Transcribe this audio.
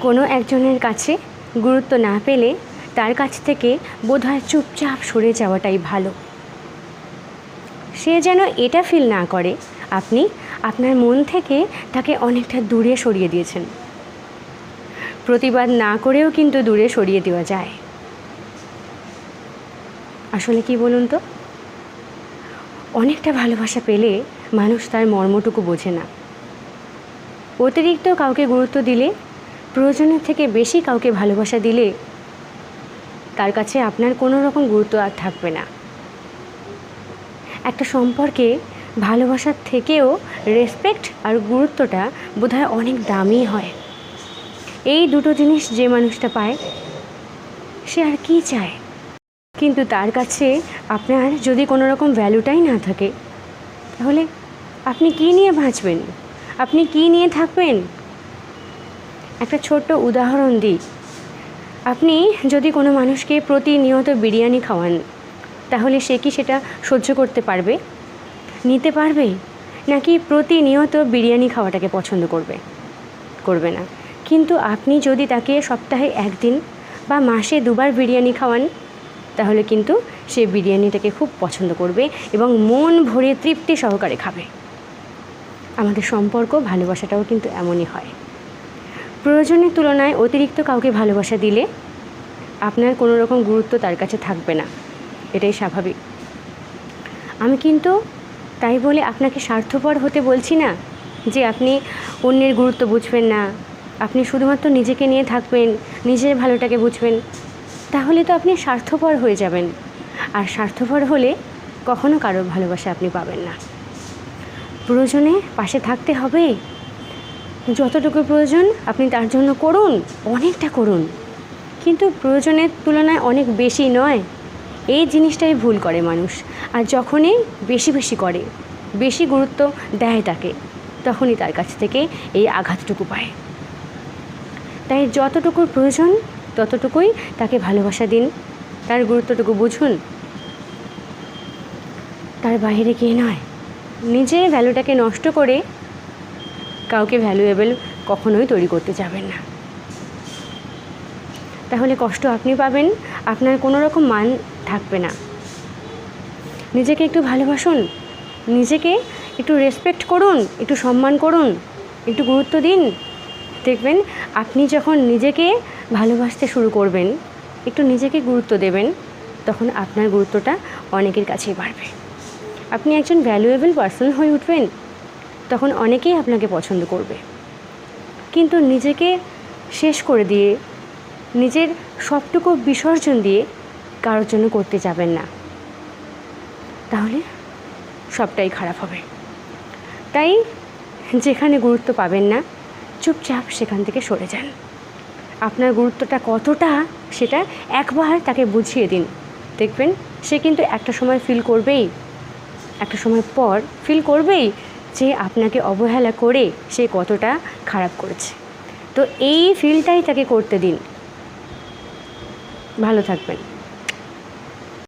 কোনো একজনের কাছে গুরুত্ব না পেলে তার কাছ থেকে বোধহয় চুপচাপ সরে যাওয়াটাই ভালো। সে যেন এটা ফিল না করে, আপনি আপনার মন থেকে তাকে অনেকটা দূরে সরিয়ে দিয়েছেন। প্রতিবাদ না করেও কিন্তু দূরে সরিয়ে দেওয়া যায়। আসলে কি বলুন তো? অনেকটা ভালোবাসা পেলে মানুষ তার মর্মটুকু বোঝে না। অতিরিক্ত কাউকে গুরুত্ব দিলে প্রয়োজনের থেকে বেশি কাউকে ভালোবাসা দিলে তার কাছে আপনার কোনো রকম গুরুত্ব আর থাকবে না। একটা সম্পর্কে ভালোবাসার থেকেও রেসপেক্ট আর গুরুত্বটা বোধহয় অনেক দামি হয়। এই দুটো জিনিস যে মানুষটা পায়, সে আর কি চায়? কিন্তু তার কাছে আপনার যদি কোনো রকম ভ্যালুটাই না থাকে, তাহলে আপনি কী নিয়ে বাঁচবেন? আপনি কী নিয়ে থাকবেন? একটা ছোট্ট উদাহরণ দিই। আপনি যদি কোনো মানুষকে প্রতিনিয়ত বিরিয়ানি খাওয়ান, তাহলে সে কি সেটা সহ্য করতে পারবে? নিতে পারবে? নাকি প্রতিনিয়ত বিরিয়ানি খাওয়াটাকে পছন্দ করবে? করবে না। কিন্তু আপনি যদি তাকে সপ্তাহে একদিন বা মাসে দুবার বিরিয়ানি খাওয়ান, তাহলে কিন্তু সে বিরিয়ানিটাকে খুব পছন্দ করবে এবং মন ভরে তৃপ্তি সহকারে খাবে। আমাদের সম্পর্ক ভালোবাসাটাও কিন্তু এমনই হয়। প্রয়োজনের তুলনায় অতিরিক্ত কাউকে ভালোবাসা দিলে আপনার কোনো রকম গুরুত্ব তার কাছে থাকবে না। এটাই স্বাভাবিক। আমি কিন্তু তাই বলে আপনাকে স্বার্থপর হতে বলছি না যে আপনি অন্যের গুরুত্ব বুঝবেন না। আপনি শুধুমাত্র নিজেকে নিয়ে থাকবেন, নিজের ভালোটাকে বুঝবেন। তাহলে তো আপনি স্বার্থপর হয়ে যাবেন। আর স্বার্থপর হলে কখনো কারোর ভালোবাসা আপনি পাবেন না। প্রয়োজনে পাশে থাকতে হবে। যতটুকু প্রয়োজন আপনি তার জন্য করুন, অনেকটা করুন। কিন্তু প্রয়োজনের তুলনায় অনেক বেশি নয়। এই জিনিসটাই ভুল করে মানুষ। আর যখনই বেশি বেশি করে, বেশি গুরুত্ব দেয় তাকে, তখনই তার কাছ থেকে এই আঘাতটুকু পায়। তাই যতটুকুর প্রয়োজন, ততটুকুই তাকে ভালোবাসা দিন। তার গুরুত্বটুকু বুঝুন। তার বাইরে গিয়ে নয়। নিজের ভ্যালুটাকে নষ্ট করে কাউকে ভ্যালুয়েবল কখনোই তৈরি করতে যাবেন না। তাহলে কষ্ট আপনি পাবেন, আপনার কোনো রকম মান থাকবে না। নিজেকে একটু ভালোবাসুন, নিজেকে একটু রেসপেক্ট করুন, একটু সম্মান করুন, একটু গুরুত্ব দিন। দেখবেন, আপনি যখন নিজেকে ভালোবাসতে শুরু করবেন, একটু নিজেকে গুরুত্ব দেবেন, তখন আপনার গুরুত্বটা অনেকের কাছেই বাড়বে। আপনি একজন ভ্যালুয়েবল পার্সন হয়ে উঠবেন। তখন অনেকেই আপনাকে পছন্দ করবে। কিন্তু নিজেকে শেষ করে দিয়ে, নিজের সবটুকু বিসর্জন দিয়ে কারোর জন্য করতে যাবেন না। তাহলে সবটাই খারাপ হবে। তাই যেখানে গুরুত্ব পাবেন না, চুপচাপ সেখান থেকে সরে যান। আপনার গুরুত্বটা কতটা সেটা একবার তাকে বুঝিয়ে দিন। দেখবেন সে কিন্তু একটা সময় ফিল করবেই, একটা সময় পর ফিল করবেই যে আপনাকে অবহেলা করে সে কতটা খারাপ করেছে। তো এই ফিলটাই তাকে করতে দিন। ভালো থাকবেন।